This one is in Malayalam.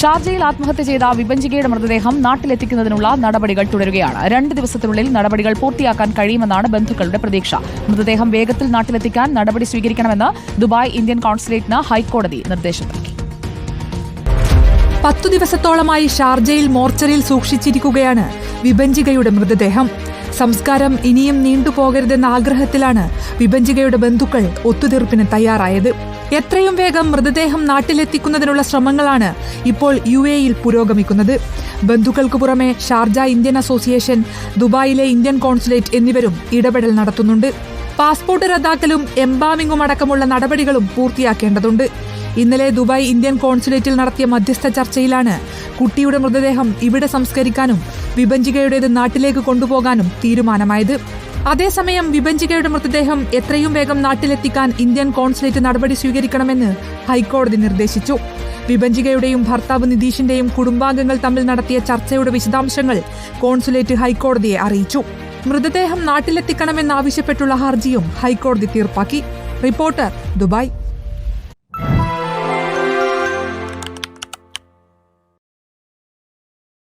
ഷാർജയിൽ ആത്മഹത്യ ചെയ്ത വിഭഞ്ചികയുടെ മൃതദേഹം നാട്ടിലെത്തിക്കുന്നതിനുള്ള നടപടികൾ തുടരുകയാണ്. രണ്ട് ദിവസത്തിനുള്ളിൽ നടപടികൾ പൂർത്തിയാക്കാൻ കഴിയുമെന്നാണ് ബന്ധുക്കളുടെ പ്രതീക്ഷ. മൃതദേഹം വേഗത്തിൽ നാട്ടിലെത്തിക്കാൻ നടപടി സ്വീകരിക്കണമെന്ന് ദുബായ് ഇന്ത്യൻ കോൺസുലേറ്റിന് ഹൈക്കോടതി നിർദ്ദേശം നൽകി പത്തു ദിവസത്തോളമായി ഷാർജയിൽ മോർച്ചറിയിൽ സൂക്ഷിച്ചിരിക്കുകയാണ് വിഭഞ്ചികയുടെ മൃതദേഹം. സംസ്കാരം ഇനിയും നീണ്ടുപോകരുതെന്ന ആഗ്രഹത്തിലാണ് വിഭജികയുടെ ബന്ധുക്കൾ ഒത്തുതീർപ്പിന് തയ്യാറായത്. എത്രയും വേഗം മൃതദേഹം നാട്ടിലെത്തിക്കുന്നതിനുള്ള ശ്രമങ്ങളാണ് ഇപ്പോൾ യു എയിൽ പുരോഗമിക്കുന്നത്. ബന്ധുക്കൾക്ക് പുറമെ ഷാർജ ഇന്ത്യൻ അസോസിയേഷൻ ദുബായിലെ ഇന്ത്യൻ കോൺസുലേറ്റ് എന്നിവരും ഇടപെടൽ നടത്തുന്നുണ്ട്. പാസ്പോർട്ട് റദ്ദാക്കലും എംബാമിംഗും അടക്കമുള്ള നടപടികളും പൂർത്തിയാക്കേണ്ടതുണ്ട്. ഇന്നലെ ദുബായ് ഇന്ത്യൻ കോൺസുലേറ്റിൽ നടത്തിയ മധ്യസ്ഥ ചർച്ചയിലാണ് കുട്ടിയുടെ മൃതദേഹം ഇവിടെ സംസ്കരിക്കാനും വിഭജികയുടേത് നാട്ടിലേക്ക് കൊണ്ടുപോകാനും തീരുമാനമായത്. അതേസമയം വിഭഞ്ചികയുടെ മൃതദേഹം എത്രയും വേഗം നാട്ടിലെത്തിക്കാൻ ഇന്ത്യൻ കോൺസുലേറ്റ് നടപടി സ്വീകരിക്കണമെന്ന് ഹൈക്കോടതി നിർദ്ദേശിച്ചു. വിഭഞ്ചികയുടെയും ഭർത്താവ് നിതീഷിന്റെയും കുടുംബാംഗങ്ങൾ തമ്മിൽ നടത്തിയ ചർച്ചയുടെ വിശദാംശങ്ങൾ കോൺസുലേറ്റ് ഹൈക്കോടതിയെ അറിയിച്ചു. മൃതദേഹം നാട്ടിലെത്തിക്കണമെന്നാവശ്യപ്പെട്ടുള്ള ഹർജിയും ഹൈക്കോടതി തീർപ്പാക്കി. Reporter Dubai.